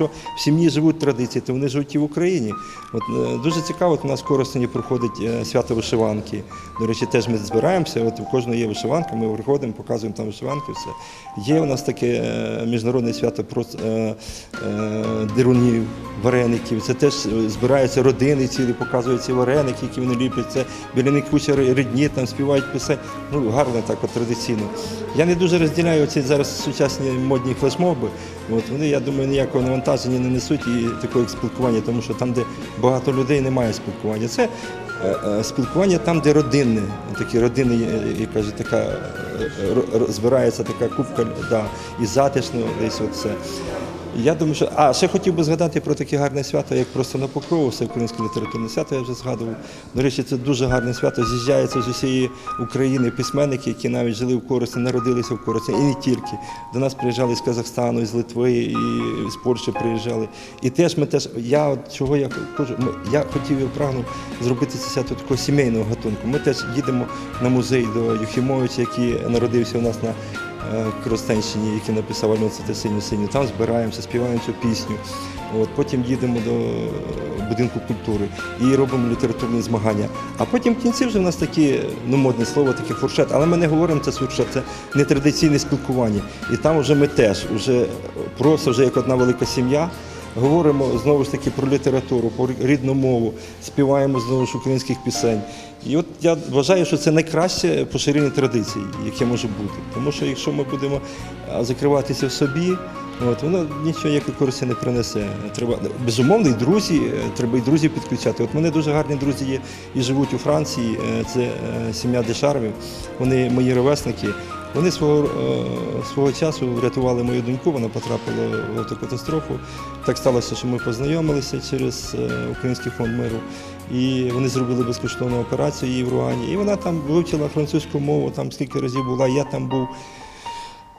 Якщо в сім'ї живуть традиції, то вони живуть і в Україні. От е, дуже цікаво, от у нас в Коростені проходить е, свято вишиванки. До речі, теж ми збираємося. От у кожного є вишиванка, ми приходимо, показуємо там вишиванки. Все є у нас таке е, міжнародне свято про дерунів, вареників. Це теж збираються родини цілі, показують вареники, які вони ліплять. Це біля них куча рідні, там співають пісень. Ну гарно так, от традиційно. Я не дуже розділяю ці зараз сучасні модні флешмоби. От вони, я думаю, ніякого навантаження не несуть і такого спілкування, тому що там, де багато людей, немає спілкування. Це е, е, спілкування там, де родинне, такі родини, як така е, збирається така кубка, да, і затишно десь оце. Я думаю, що а ще хотів би згадати про таке гарне свято, як просто на покрову, все українське літературне свято. Я вже згадував. До речі, це дуже гарне свято. З'їжджаються з усієї України письменники, які навіть жили в Корості, народилися в Корості, і не тільки. До нас приїжджали з Казахстану, з Литви, і з Польщі приїжджали. І теж ми теж, я от чого я кажу, я хотів і прагнув зробити це свято такого сімейного гатунку. Ми теж їдемо на музей до Юхімовича, який народився у нас на Коростенщині, який написав Альонце та синю синю. Там збираємося, співаємо цю пісню. От, потім їдемо до будинку культури і робимо літературні змагання. А потім в кінці вже в нас такі, ну модне слово, таке фуршет. Але ми не говоримо це фуршет, це нетрадиційне спілкування. І там вже ми теж вже просто вже як одна велика сім'я. Говоримо знову ж таки про літературу, про рідну мову, співаємо знову ж українських пісень. І от я вважаю, що це найкраще поширення традицій, яке може бути. Тому що якщо ми будемо закриватися в собі, от, воно нічого ніякої користі не принесе. Треба безумовно, і друзі, е, треба і друзів підключати. От мене дуже гарні друзі є і живуть у Франції. е, Це е, сім'я Дешарвів. Вони мої ровесники. Вони свого, е, свого часу врятували мою доньку, вона потрапила в автокатастрофу. Так сталося, що ми познайомилися через е, Український фонд миру. І вони зробили безкоштовну операцію її в Руані. І вона там вивчила французьку мову, там скільки разів була, я там був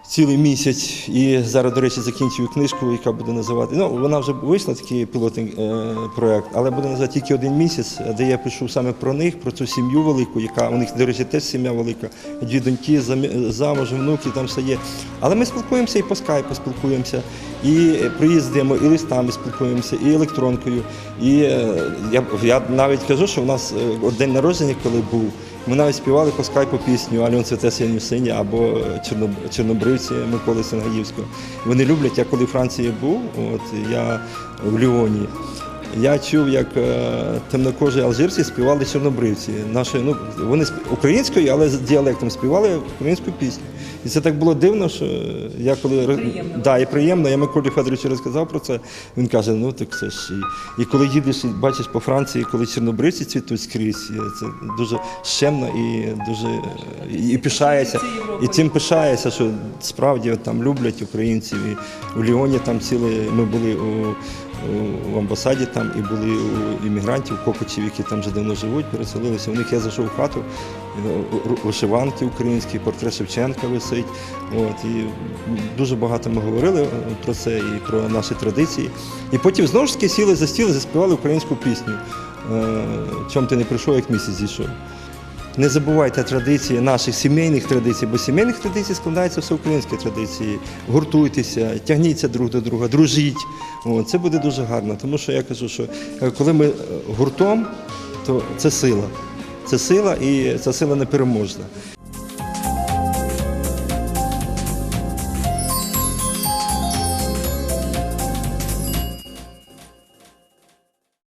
цілий місяць. І зараз, до речі, закінчую книжку, яка буде називати. Ну, вона вже вийшла такий пілотний е, проект, але буде називати тільки один місяць, де я пишу саме про них, про цю сім'ю велику, яка у них, до речі, теж сім'я велика. Дві доньки, замуж, внуки, там все є. Але ми спілкуємося і по скайпу спілкуємося, і приїздимо, і листами спілкуємося, і електронкою. І е, я, я навіть кажу, що у нас е, день народження, коли був. Ми навіть співали по скайпу пісню Альон Святе синю сині або «Чорноб- Чорнобривці Миколи Сенгаївського. Вони люблять, я коли в Франції був, от я в Ліоні. Я чув, як е, темнокожі алжирці співали чорнобривці. Наші, ну, вони українською, але з діалектом співали українську пісню. І це так було дивно, що я коли Приємно. Да, і приємно. Я Миколі Федоровичу розказав про це. Він каже: ну так це ж і, і коли їдеш і бачиш по Франції, коли чорнобривці цвітуть скрізь, е, це дуже щемно і дуже е, і пишається. І цим пишається, що справді от там люблять українців. І у Ліоні там ціле ми були у. У- В амбасаді там і були у іммігрантів, кокочів, які там вже давно живуть, переселилися. У них я зайшов в хату, е, вишиванки українські, портрет Шевченка висить. От, і дуже багато ми говорили е, про це і про наші традиції. І потім знову ж таки сіли за стіл заспівали українську пісню. Е, Чом ти не прийшов, як місяць зійшов. Не забувайте традиції наших сімейних традицій, бо сімейних традицій складаються всеукраїнські традиції. Гуртуйтеся, тягніться друг до друга, дружіть. О, це буде дуже гарно. Тому що я кажу, що е, коли ми е, гуртом, то це сила. Це сила і ця сила непереможна.